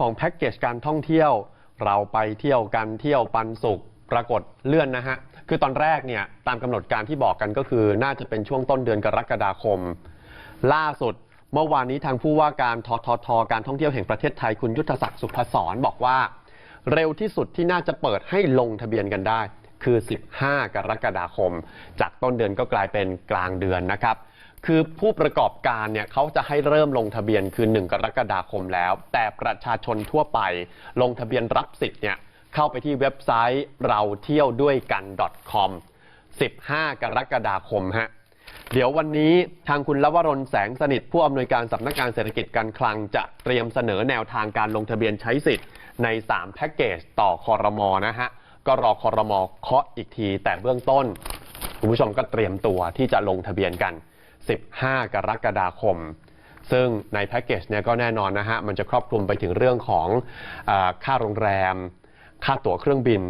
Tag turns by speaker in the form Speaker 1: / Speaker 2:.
Speaker 1: ของแพ็กเกจการท่องเที่ยว เราไปเที่ยวกันเที่ยวปันสุขปรากฏเลื่อนนะฮะ คือตอนแรกเนี่ยตามกำหนดการที่บอกกันก็คือ น่าจะเป็นช่วงต้นเดือนกรกฎาคม ล่าสุดเมื่อวานนี้ทางผู้ว่าการทททการท่องเที่ยวแห่งประเทศไทยคุณยุทธศักดิ์สุพศรบอกว่า เร็วที่สุดที่น่าจะเปิดให้ลงทะเบียนกันได้ คือ 15 กรกฎาคม จากต้นเดือนก็กลายเป็นกลางเดือนนะครับ คือผู้ประกอบการเนี่ยเขาจะให้เริ่มลงทะเบียนคือ 1 กรกฎาคมแล้ว แต่ประชาชนทั่วไปลงทะเบียนรับสิทธิ์เนี่ยเข้าไปที่เว็บไซต์เราเที่ยวด้วยกัน .com 15 กรกฎาคมฮะเดี๋ยววันนี้ทางคุณลวรนแสงสนิท ผู้อำนวยการสำนักงานเศรษฐกิจการคลังจะเตรียมเสนอแนวทางการลงทะเบียนใช้สิทธิ์ใน 3 แพ็กเกจต่อคอรมอนะฮะก็รอคอรมอเคาะอีกที แต่เบื้องต้น คุณผู้ชมก็เตรียมตัวที่จะลงทะเบียนกัน 15 กรกฎาคม ซึ่งในแพ็กเกจเนี่ยก็แน่นอนนะฮะ มันจะครอบคลุมไปถึงเรื่องของอค่าโรงแรม ค่าตั๋วเครื่องบิน